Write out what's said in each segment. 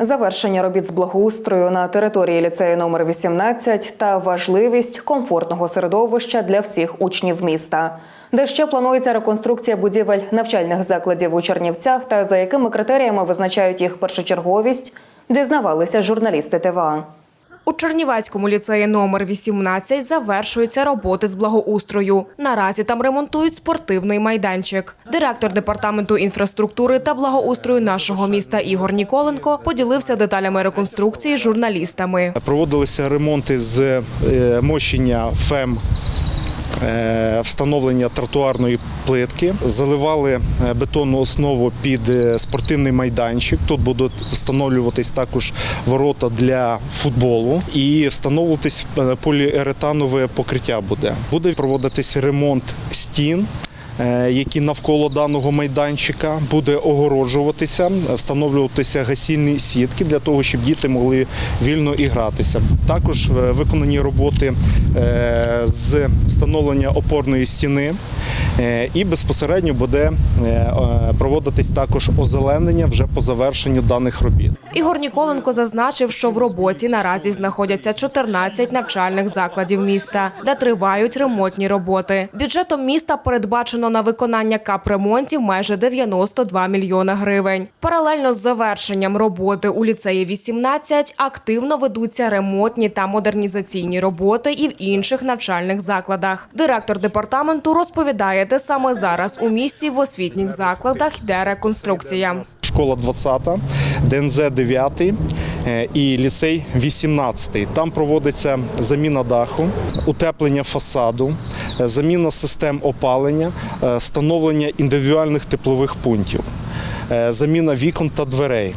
Завершення робіт з благоустрою на території ліцею номер 18 та важливість комфортного середовища для всіх учнів міста. Де ще планується реконструкція будівель навчальних закладів у Чернівцях та за якими критеріями визначають їх першочерговість, дізнавалися журналісти ТВА. У Чернівецькому ліцеї номер 18 завершуються роботи з благоустрою. Наразі там ремонтують спортивний майданчик. Директор департаменту інфраструктури та благоустрою нашого міста Ігор Ніколенко поділився деталями реконструкції з журналістами. Проводилися ремонти з е, мощення ФЕМ. Е, Встановлення тротуарної плитки, заливали е, бетонну основу під е, спортивний майданчик. Тут будуть встановлюватись також ворота для футболу і встановлюватись е, поліуретанове покриття буде. Буде проводитись ремонт стін. Які навколо даного майданчика буде огороджуватися, встановлюватися гасільні сітки для того, щоб діти могли вільно і гратися. Також виконані роботи з встановлення опорної стіни, е, і безпосередньо буде е, е, проводитись також озеленення вже по завершенню даних робіт. Ігор Ніколенко зазначив, що в роботі наразі знаходяться 14 навчальних закладів міста, де тривають ремонтні роботи. Бюджетом міста передбачено на виконання капремонтів майже 92 мільйони гривень. Паралельно з завершенням роботи у ліцеї 18 активно ведуться ремонтні та модернізаційні роботи і в інших навчальних закладах. Директор департаменту розповідає, де саме зараз у місті в освітніх закладах йде реконструкція. Школа 20, ДНЗ 9 е, і ліцей 18. Там проводиться заміна даху, утеплення фасаду, е, заміна систем опалення, е, встановлення індивідуальних теплових пунктів, заміна вікон та дверей.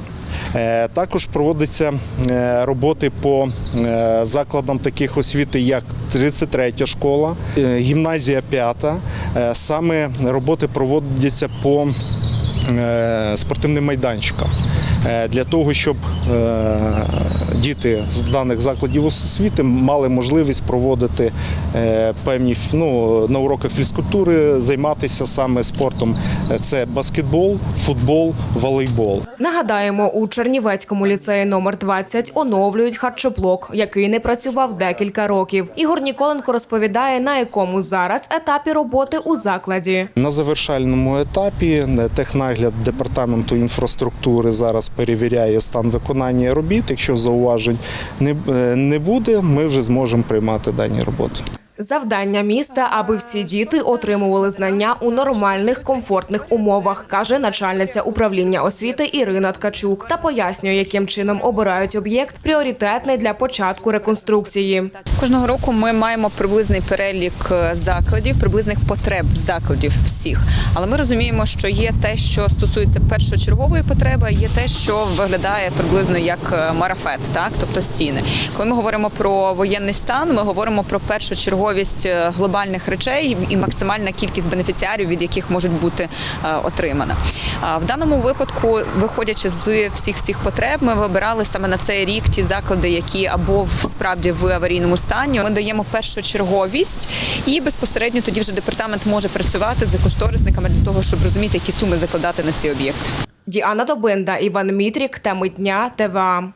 Також проводяться роботи по закладам таких освіти, як 33 школа, гімназія 5. Е, Саме роботи проводяться по е, спортивним майданчикам. Е, для того, щоб діти з даних закладів освіти мали можливість проводити е, певні ну, на уроках фізкультури, займатися саме спортом. Це баскетбол, футбол, волейбол. Нагадаємо, у Чернівецькому ліцеї номер 20 оновлюють харчоблок, який не працював декілька років. Ігор Ніколенко розповідає, на якому зараз етапі роботи у закладі. На завершальному етапі е, технагляд департаменту інфраструктури зараз перевіряє стан виконання робіт. Якщо зауважень не, е, не буде, ми вже зможемо приймати дані роботи. Завдання міста, аби всі діти отримували знання у нормальних комфортних умовах, каже начальниця управління освіти Ірина Ткачук, та пояснює, яким чином обирають об'єкт пріоритетний для початку реконструкції. Кожного року ми маємо приблизний перелік е, закладів, приблизних потреб закладів всіх. Але ми розуміємо, що є те, що стосується першочергової потреби, є те, що виглядає приблизно як е, марафет, так тобто стіни. Коли ми говоримо про воєнний стан, ми говоримо про першочерговість е, глобальних речей і максимальна кількість бенефіціарів, від яких можуть бути е, отримана. В даному випадку, виходячи з всіх всіх потреб, ми вибирали саме на цей рік ті заклади, які або справді в аварійному стані. Ми даємо першочерговість, і безпосередньо тоді вже департамент може працювати за кошторисниками для того, щоб розуміти, які суми закладати на ці об'єкти. Діана Добинда, Іван Мітрік, теми дня, ТВА.